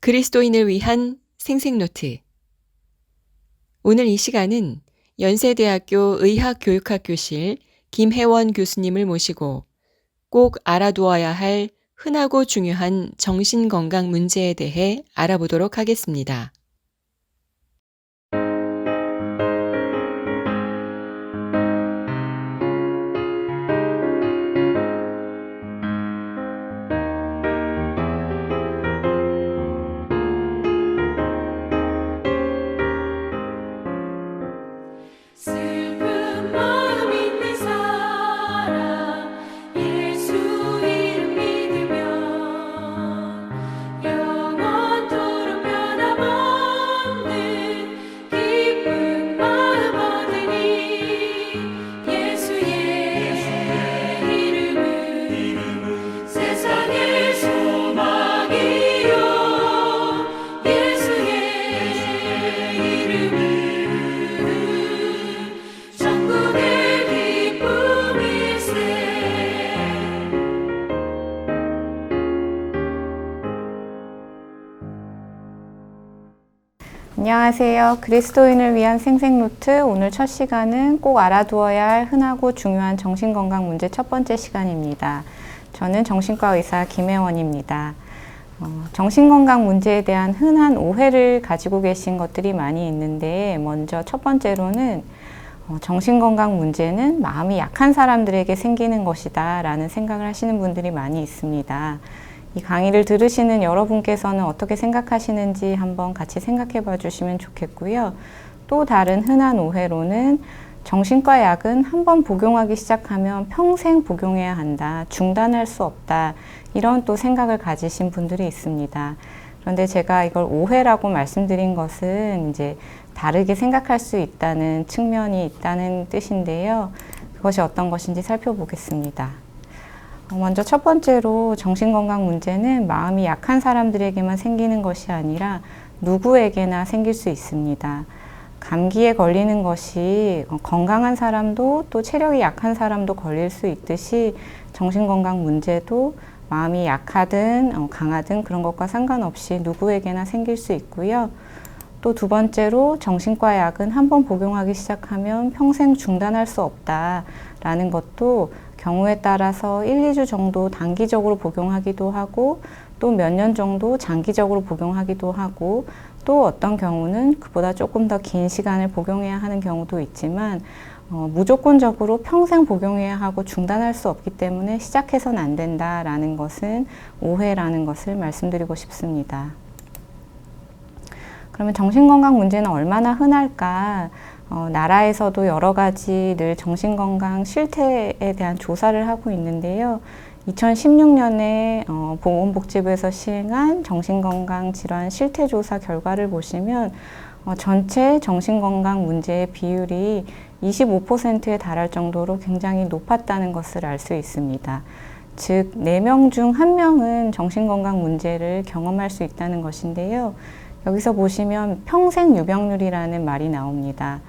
그리스도인을 위한 생생노트. 오늘 이 시간은 연세대학교 의학교육학교실 김혜원 교수님을 모시고 꼭 알아두어야 할 흔하고 중요한 정신건강 문제에 대해 알아보도록 하겠습니다. See 안녕하세요. 그리스도인을 위한 생생노트 오늘 첫 시간은 꼭 알아두어야 할 흔하고 중요한 정신건강 문제 첫 번째 시간입니다. 저는 정신과 의사 김혜원입니다. 어, 정신건강 문제에 대한 흔한 오해를 가지고 계신 것들이 많이 있는데 먼저 첫 번째로는 어, 정신건강 문제는 마음이 약한 사람들에게 생기는 것이다 라는 생각을 하시는 분들이 많이 있습니다. 이 강의를 들으시는 여러분께서는 어떻게 생각하시는지 한번 같이 생각해 봐 주시면 좋겠고요. 또 다른 흔한 오해로는 정신과 약은 한번 복용하기 시작하면 평생 복용해야 한다. 중단할 수 없다. 이런 또 생각을 가지신 분들이 있습니다. 그런데 제가 이걸 오해라고 말씀드린 것은 이제 다르게 생각할 수 있다는 측면이 있다는 뜻인데요. 그것이 어떤 것인지 살펴보겠습니다. 어, 먼저 첫 번째로 정신건강 문제는 마음이 약한 사람들에게만 생기는 것이 아니라 누구에게나 생길 수 있습니다. 감기에 걸리는 것이 어, 건강한 사람도 또 체력이 약한 사람도 걸릴 수 있듯이 정신건강 문제도 마음이 약하든 어, 강하든 그런 것과 상관없이 누구에게나 생길 수 있고요. 또 두 번째로 정신과 약은 한번 복용하기 시작하면 평생 중단할 수 없다라는 것도 경우에 따라서 1, 2주 정도 단기적으로 복용하기도 하고 또 몇 년 정도 장기적으로 복용하기도 하고 또 어떤 경우는 그보다 조금 더 긴 시간을 복용해야 하는 경우도 있지만 어, 무조건적으로 평생 복용해야 하고 중단할 수 없기 때문에 시작해서는 안 된다라는 것은 오해라는 것을 말씀드리고 싶습니다. 그러면 정신건강 문제는 얼마나 흔할까? 어, 나라에서도 여러 가지 늘 정신건강 실태에 대한 조사를 하고 있는데요. 2016년에 어, 보건복지부에서 시행한 정신건강 질환 실태조사 결과를 보시면 어, 전체 정신건강 문제의 비율이 25%에 달할 정도로 굉장히 높았다는 것을 알 수 있습니다. 즉, 4명 중 1명은 정신건강 문제를 경험할 수 있다는 것인데요. 여기서 보시면 평생 유병률이라는 말이 나옵니다.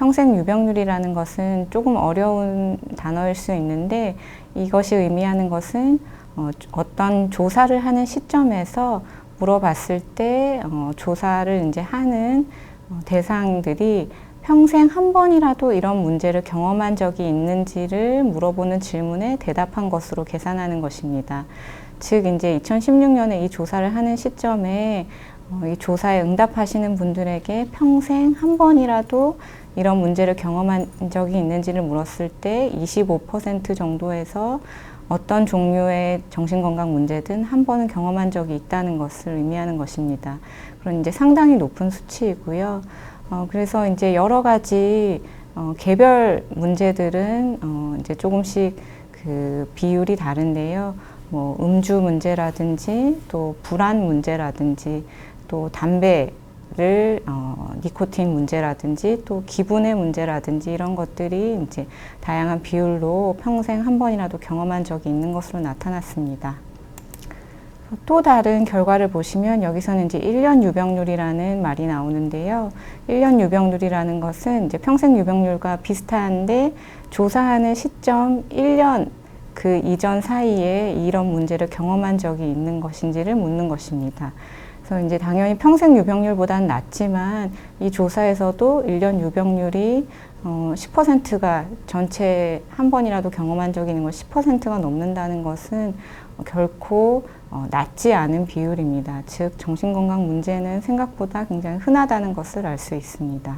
평생 유병률이라는 것은 조금 어려운 단어일 수 있는데 이것이 의미하는 것은 어, 어떤 조사를 하는 시점에서 물어봤을 때 어, 조사를 이제 하는 어, 대상들이 평생 한 번이라도 이런 문제를 경험한 적이 있는지를 물어보는 질문에 대답한 것으로 계산하는 것입니다. 즉 이제 2016년에 이 조사를 하는 시점에 어, 이 조사에 응답하시는 분들에게 평생 한 번이라도 이런 문제를 경험한 적이 있는지를 물었을 때 25% 정도에서 어떤 종류의 정신건강 문제든 한 번은 경험한 적이 있다는 것을 의미하는 것입니다. 그런 이제 상당히 높은 수치이고요. 어, 그래서 이제 여러 가지 어, 개별 문제들은 어, 이제 조금씩 그 비율이 다른데요. 뭐 음주 문제라든지 또 불안 문제라든지 또 담배 를 어, 니코틴 문제라든지 또 기분의 문제라든지 이런 것들이 이제 다양한 비율로 평생 한 번이라도 경험한 적이 있는 것으로 나타났습니다. 또 다른 결과를 보시면 여기서는 이제 1년 유병률이라는 말이 나오는데요. 1년 유병률이라는 것은 이제 평생 유병률과 비슷한데 조사하는 시점 1년 그 이전 사이에 이런 문제를 경험한 적이 있는 것인지를 묻는 것입니다. 그래서 이제 당연히 평생 유병률보다는 낮지만 이 조사에서도 1년 유병률이 어, 10%가 전체 한 번이라도 경험한 적이 있는 걸 10%가 넘는다는 것은 결코 어, 낮지 않은 비율입니다. 즉 정신건강 문제는 생각보다 굉장히 흔하다는 것을 알 수 있습니다.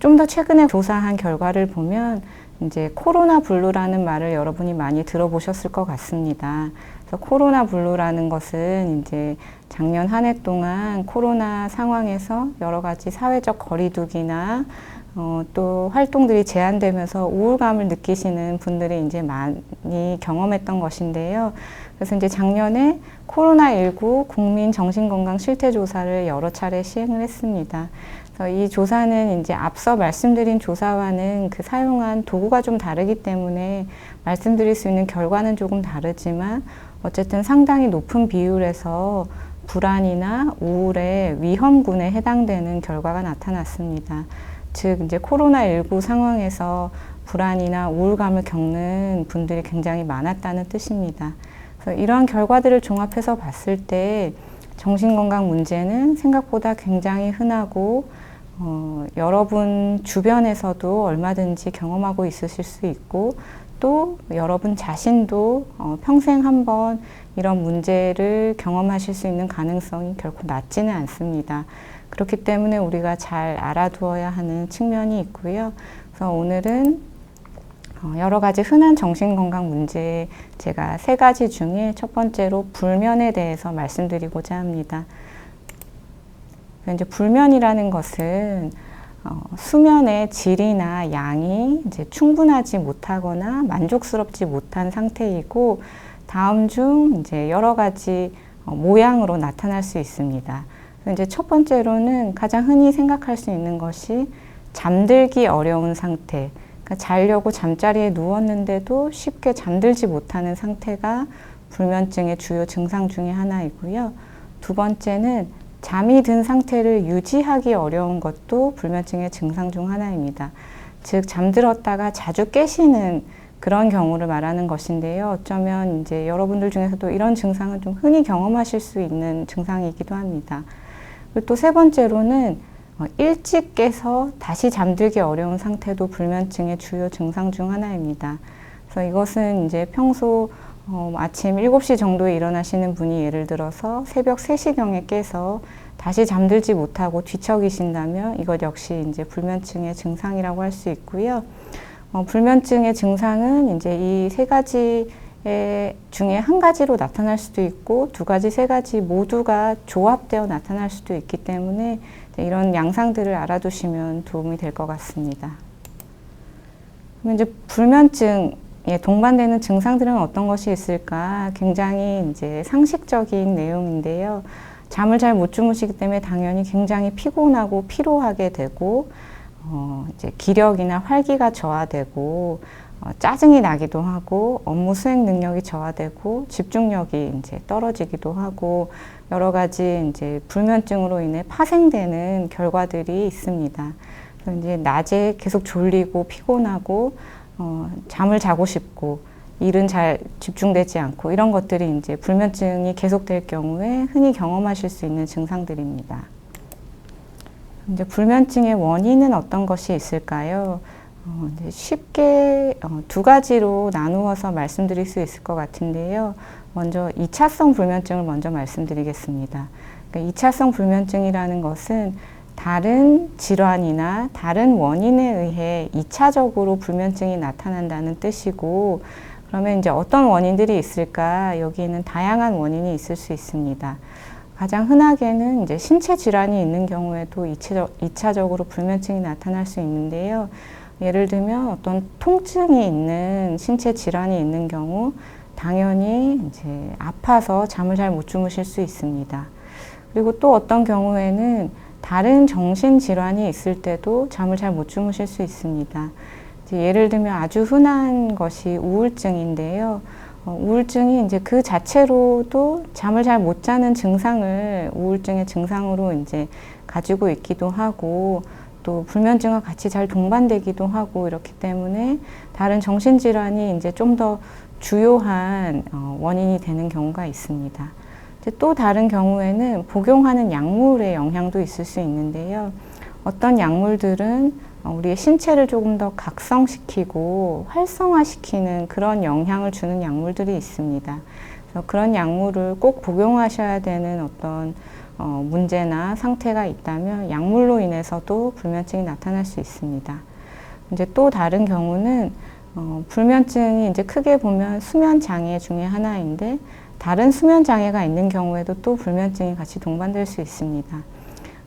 좀 더 최근에 조사한 결과를 보면 이제 코로나 블루라는 말을 여러분이 많이 들어보셨을 것 같습니다. 그래서 코로나 블루라는 것은 이제 작년 한 해 동안 코로나 상황에서 여러 가지 사회적 거리두기나 어, 또 활동들이 제한되면서 우울감을 느끼시는 분들이 이제 많이 경험했던 것인데요. 그래서 이제 작년에 코로나19 국민 정신건강 실태조사를 여러 차례 시행을 했습니다. 그래서 이 조사는 이제 앞서 말씀드린 조사와는 그 사용한 도구가 좀 다르기 때문에 말씀드릴 수 있는 결과는 조금 다르지만 어쨌든 상당히 높은 비율에서 불안이나 우울의 위험군에 해당되는 결과가 나타났습니다. 즉 이제 코로나19 상황에서 불안이나 우울감을 겪는 분들이 굉장히 많았다는 뜻입니다. 그래서 이러한 결과들을 종합해서 봤을 때 정신건강 문제는 생각보다 굉장히 흔하고 어, 여러분 주변에서도 얼마든지 경험하고 있으실 수 있고 또 여러분 자신도 어, 평생 한번 이런 문제를 경험하실 수 있는 가능성이 결코 낮지는 않습니다. 그렇기 때문에 우리가 잘 알아두어야 하는 측면이 있고요. 그래서 오늘은 어, 여러 가지 흔한 정신건강 문제 제가 세 가지 중에 첫 번째로 불면에 대해서 말씀드리고자 합니다. 이제 불면이라는 것은 어, 수면의 질이나 양이 이제 충분하지 못하거나 만족스럽지 못한 상태이고 다음 중 이제 여러 가지 어, 모양으로 나타날 수 있습니다. 이제 첫 번째로는 가장 흔히 생각할 수 있는 것이 잠들기 어려운 상태. 그러니까 자려고 잠자리에 누웠는데도 쉽게 잠들지 못하는 상태가 불면증의 주요 증상 중의 하나이고요. 두 번째는 잠이 든 상태를 유지하기 어려운 것도 불면증의 증상 중 하나입니다. 즉, 잠들었다가 자주 깨시는 그런 경우를 말하는 것인데요. 어쩌면 이제 여러분들 중에서도 이런 증상은 좀 흔히 경험하실 수 있는 증상이기도 합니다. 그리고 또 세 번째로는 어, 일찍 깨서 다시 잠들기 어려운 상태도 불면증의 주요 증상 중 하나입니다. 그래서 이것은 이제 평소 어, 아침 7시 정도에 일어나시는 분이 예를 들어서 새벽 3시경에 깨서 다시 잠들지 못하고 뒤척이신다면 이것 역시 이제 불면증의 증상이라고 할 수 있고요. 어, 불면증의 증상은 이제 이 세 가지 중에 한 가지로 나타날 수도 있고 두 가지, 세 가지 모두가 조합되어 나타날 수도 있기 때문에 이런 양상들을 알아두시면 도움이 될 것 같습니다. 그럼 이제 불면증 예, 동반되는 증상들은 어떤 것이 있을까? 굉장히 이제 상식적인 내용인데요. 잠을 잘 못 주무시기 때문에 당연히 굉장히 피곤하고 피로하게 되고, 어, 이제 기력이나 활기가 저하되고, 어, 짜증이 나기도 하고, 업무 수행 능력이 저하되고, 집중력이 이제 떨어지기도 하고, 여러 가지 이제 불면증으로 인해 파생되는 결과들이 있습니다. 그래서 이제 낮에 계속 졸리고 피곤하고, 어, 잠을 자고 싶고 일은 잘 집중되지 않고 이런 것들이 이제 불면증이 계속될 경우에 흔히 경험하실 수 있는 증상들입니다. 이제 불면증의 원인은 어떤 것이 있을까요? 어, 쉽게 어, 두 가지로 나누어서 말씀드릴 수 있을 것 같은데요. 먼저 2차성 불면증을 먼저 말씀드리겠습니다. 그러니까 2차성 불면증이라는 것은 다른 질환이나 다른 원인에 의해 2차적으로 불면증이 나타난다는 뜻이고, 그러면 이제 어떤 원인들이 있을까? 여기에는 다양한 원인이 있을 수 있습니다. 가장 흔하게는 이제 신체 질환이 있는 경우에도 2차적, 으로 불면증이 나타날 수 있는데요. 예를 들면 어떤 통증이 있는 신체 질환이 있는 경우, 당연히 이제 아파서 잠을 잘 못 주무실 수 있습니다. 그리고 또 어떤 경우에는 다른 정신 질환이 있을 때도 잠을 잘 못 주무실 수 있습니다. 예를 들면 아주 흔한 것이 우울증인데요. 어, 우울증이 이제 그 자체로도 잠을 잘 못 자는 증상을 우울증의 증상으로 이제 가지고 있기도 하고 또 불면증과 같이 잘 동반되기도 하고 이렇기 때문에 다른 정신질환이 이제 좀 더 주요한 어, 원인이 되는 경우가 있습니다. 또 다른 경우에는 복용하는 약물의 영향도 있을 수 있는데요. 어떤 약물들은 어, 우리의 신체를 조금 더 각성시키고 활성화시키는 그런 영향을 주는 약물들이 있습니다. 그래서 그런 약물을 꼭 복용하셔야 되는 어떤 어, 문제나 상태가 있다면 약물로 인해서도 불면증이 나타날 수 있습니다. 이제 또 다른 경우는 어, 불면증이 이제 크게 보면 수면 장애 중에 하나인데 다른 수면 장애가 있는 경우에도 또 불면증이 같이 동반될 수 있습니다.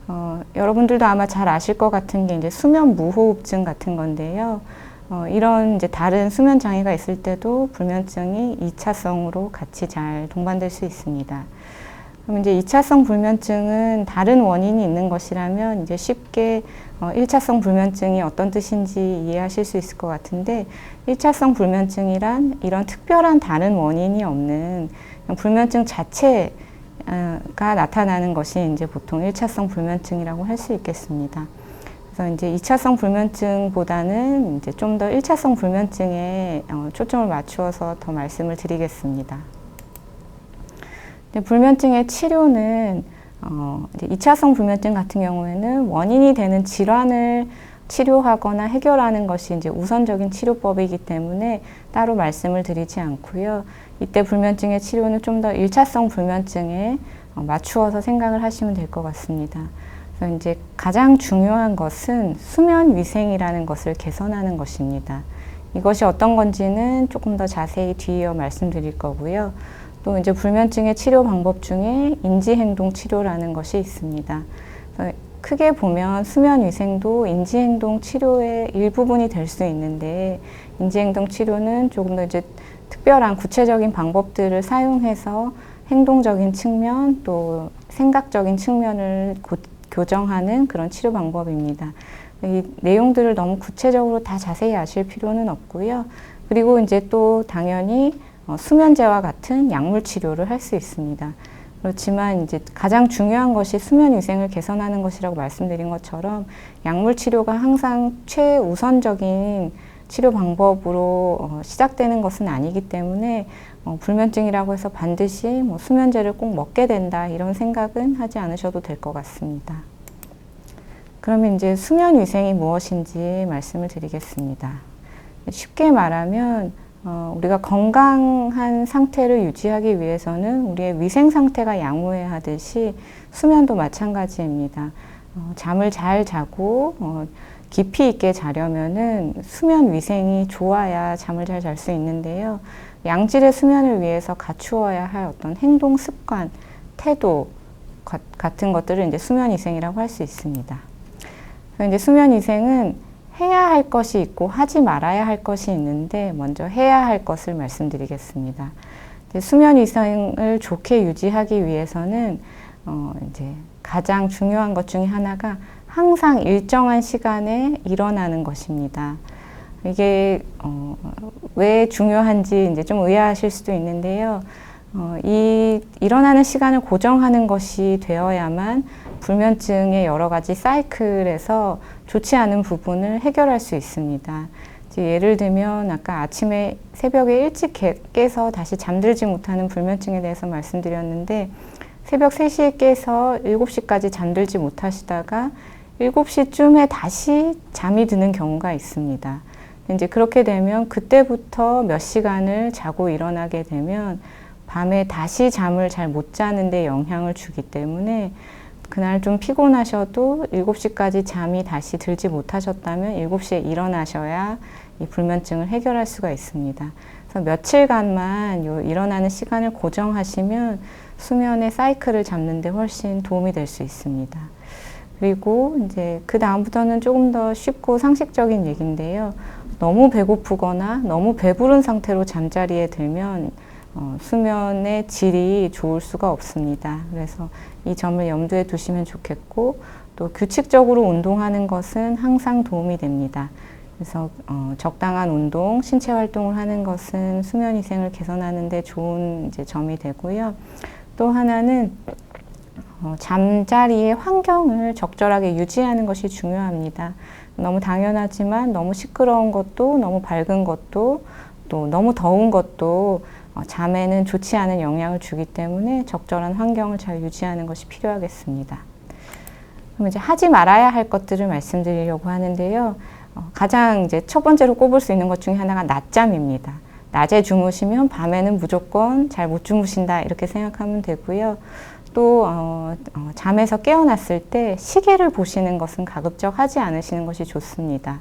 어, 여러분들도 아마 잘 아실 것 같은 게 이제 수면 무호흡증 같은 건데요. 어, 이런 이제 다른 수면 장애가 있을 때도 불면증이 2차성으로 같이 잘 동반될 수 있습니다. 그럼 이제 2차성 불면증은 다른 원인이 있는 것이라면 이제 쉽게 어, 1차성 불면증이 어떤 뜻인지 이해하실 수 있을 것 같은데 1차성 불면증이란 이런 특별한 다른 원인이 없는 불면증 자체 가 나타나는 것이 이제 보통 1차성 불면증이라고 할 수 있겠습니다. 그래서 이제 2차성 불면증보다는 이제 좀더 1차성 불면증에 어, 초점을 맞추어서 더 말씀을 드리겠습니다. 불면증의 치료는 어, 이제 2차성 불면증 같은 경우에는 원인이 되는 질환을 치료하거나 해결하는 것이 이제 우선적인 치료법이기 때문에 따로 말씀을 드리지 않고요. 이때 불면증의 치료는 좀더 1차성 불면증에 어, 맞추어서 생각을 하시면 될 것 같습니다. 그래서 이제 가장 중요한 것은 수면 위생이라는 것을 개선하는 것입니다. 이것이 어떤 건지는 조금 더 자세히 뒤이어 말씀드릴 거고요. 또 이제 불면증의 치료 방법 중에 인지행동 치료라는 것이 있습니다. 크게 보면 수면 위생도 인지행동 치료의 일부분이 될 수 있는데 인지행동 치료는 조금 더 이제 특별한 구체적인 방법들을 사용해서 행동적인 측면 또 생각적인 측면을 고, 교정하는 그런 치료 방법입니다. 이 내용들을 너무 구체적으로 다 자세히 아실 필요는 없고요. 그리고 이제 또 당연히 어, 수면제와 같은 약물 치료를 할 수 있습니다. 그렇지만 이제 가장 중요한 것이 수면 위생을 개선하는 것이라고 말씀드린 것처럼 약물 치료가 항상 최우선적인 치료 방법으로 어, 시작되는 것은 아니기 때문에 어, 불면증이라고 해서 반드시 뭐 수면제를 꼭 먹게 된다 이런 생각은 하지 않으셔도 될 것 같습니다. 그러면 이제 수면 위생이 무엇인지 말씀을 드리겠습니다. 쉽게 말하면 어, 우리가 건강한 상태를 유지하기 위해서는 우리의 위생 상태가 양호해야 하듯이 수면도 마찬가지입니다. 어, 잠을 잘 자고 어, 깊이 있게 자려면은 수면 위생이 좋아야 잠을 잘 잘 수 있는데요. 양질의 수면을 위해서 갖추어야 할 어떤 행동 습관, 태도 가- 같은 것들을 이제 수면 위생이라고 할 수 있습니다. 이제 수면 위생은 해야 할 것이 있고 하지 말아야 할 것이 있는데 먼저 해야 할 것을 말씀드리겠습니다. 수면 위생을 좋게 유지하기 위해서는 어 이제 가장 중요한 것 중에 하나가 항상 일정한 시간에 일어나는 것입니다. 이게 어, 왜 중요한지 이제 좀 의아하실 수도 있는데요. 어, 이 일어나는 시간을 고정하는 것이 되어야만 불면증의 여러 가지 사이클에서 좋지 않은 부분을 해결할 수 있습니다. 예를 들면 아까 아침에 새벽에 일찍 개- 깨서 다시 잠들지 못하는 불면증에 대해서 말씀드렸는데 새벽 3시에 깨서 7시까지 잠들지 못하시다가 7시쯤에 다시 잠이 드는 경우가 있습니다. 이제 그렇게 되면 그때부터 몇 시간을 자고 일어나게 되면 밤에 다시 잠을 잘 못 자는데 영향을 주기 때문에 그날 좀 피곤하셔도 7시까지 잠이 다시 들지 못하셨다면 7시에 일어나셔야 이 불면증을 해결할 수가 있습니다. 그래서 며칠간만 요 일어나는 시간을 고정하시면 수면의 사이클을 잡는데 훨씬 도움이 될 수 있습니다. 그리고 이제 그 다음부터는 조금 더 쉽고 상식적인 얘기인데요. 너무 배고프거나 너무 배부른 상태로 잠자리에 들면 어, 수면의 질이 좋을 수가 없습니다. 그래서 이 점을 염두에 두시면 좋겠고 또 규칙적으로 운동하는 것은 항상 도움이 됩니다. 그래서 어, 적당한 운동, 신체 활동을 하는 것은 수면 위생을 개선하는 데 좋은 이제 점이 되고요. 또 하나는 어, 잠자리의 환경을 적절하게 유지하는 것이 중요합니다. 너무 당연하지만 너무 시끄러운 것도 너무 밝은 것도 또 너무 더운 것도 어, 잠에는 좋지 않은 영향을 주기 때문에 적절한 환경을 잘 유지하는 것이 필요하겠습니다. 그럼 이제 하지 말아야 할 것들을 말씀드리려고 하는데요. 어, 가장 이제 첫 번째로 꼽을 수 있는 것 중에 하나가 낮잠입니다. 낮에 주무시면 밤에는 무조건 잘 못 주무신다 이렇게 생각하면 되고요. 또 어, 어, 잠에서 깨어났을 때 시계를 보시는 것은 가급적 하지 않으시는 것이 좋습니다.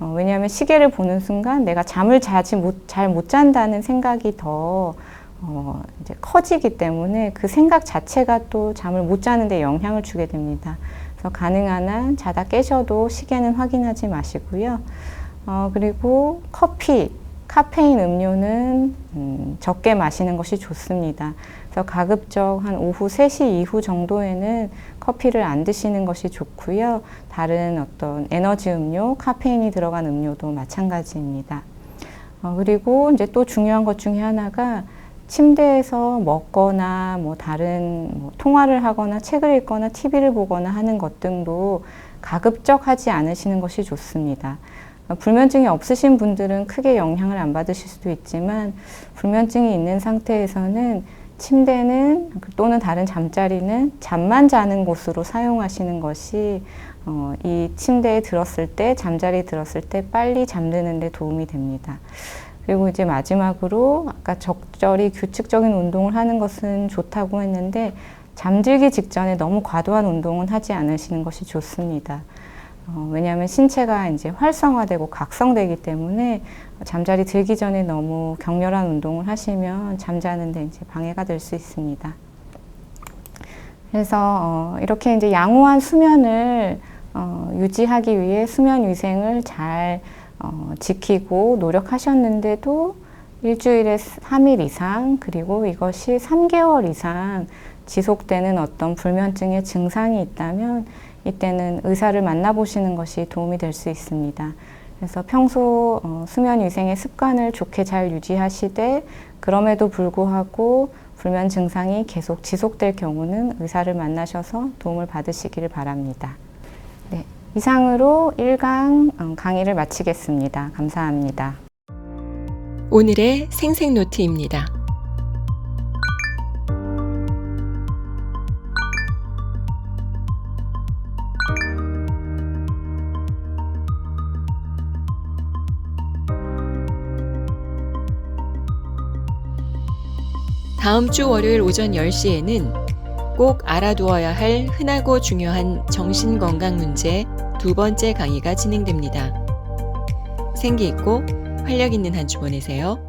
어, 왜냐하면 시계를 보는 순간 내가 잠을 자지 못, 잘 못 잔다는 생각이 더 어, 이제 커지기 때문에 그 생각 자체가 또 잠을 못 자는데 영향을 주게 됩니다. 그래서 가능한 한 자다 깨셔도 시계는 확인하지 마시고요. 어, 그리고 커피, 카페인 음료는 음, 적게 마시는 것이 좋습니다. 그래서 가급적 한 오후 3시 이후 정도에는 커피를 안 드시는 것이 좋고요. 다른 어떤 에너지 음료, 카페인이 들어간 음료도 마찬가지입니다. 어, 그리고 이제 또 중요한 것 중에 하나가 침대에서 먹거나 뭐 다른 뭐 통화를 하거나 책을 읽거나 TV를 보거나 하는 것 등도 가급적 하지 않으시는 것이 좋습니다. 어, 불면증이 없으신 분들은 크게 영향을 안 받으실 수도 있지만 불면증이 있는 상태에서는 침대는 또는 다른 잠자리는 잠만 자는 곳으로 사용하시는 것이 어, 이 침대에 들었을 때 잠자리에 들었을 때 빨리 잠드는 데 도움이 됩니다. 그리고 이제 마지막으로 아까 적절히 규칙적인 운동을 하는 것은 좋다고 했는데 잠들기 직전에 너무 과도한 운동은 하지 않으시는 것이 좋습니다. 어, 왜냐하면 신체가 이제 활성화되고 각성되기 때문에 잠자리 들기 전에 너무 격렬한 운동을 하시면 잠자는데 이제 방해가 될 수 있습니다. 그래서 어, 이렇게 이제 양호한 수면을 어, 유지하기 위해 수면 위생을 잘 어, 지키고 노력하셨는데도 일주일에 3일 이상 그리고 이것이 3개월 이상 지속되는 어떤 불면증의 증상이 있다면 이때는 의사를 만나보시는 것이 도움이 될 수 있습니다. 그래서 평소 어, 수면 위생의 습관을 좋게 잘 유지하시되 그럼에도 불구하고 불면 증상이 계속 지속될 경우는 의사를 만나셔서 도움을 받으시기를 바랍니다. 네, 이상으로 1강 어, 강의를 마치겠습니다. 감사합니다. 오늘의 생생노트입니다. 다음 주 월요일 오전 10시에는 꼭 알아두어야 할 흔하고 중요한 정신건강 문제 두 번째 강의가 진행됩니다. 생기 있고 활력 있는 한 주 보내세요.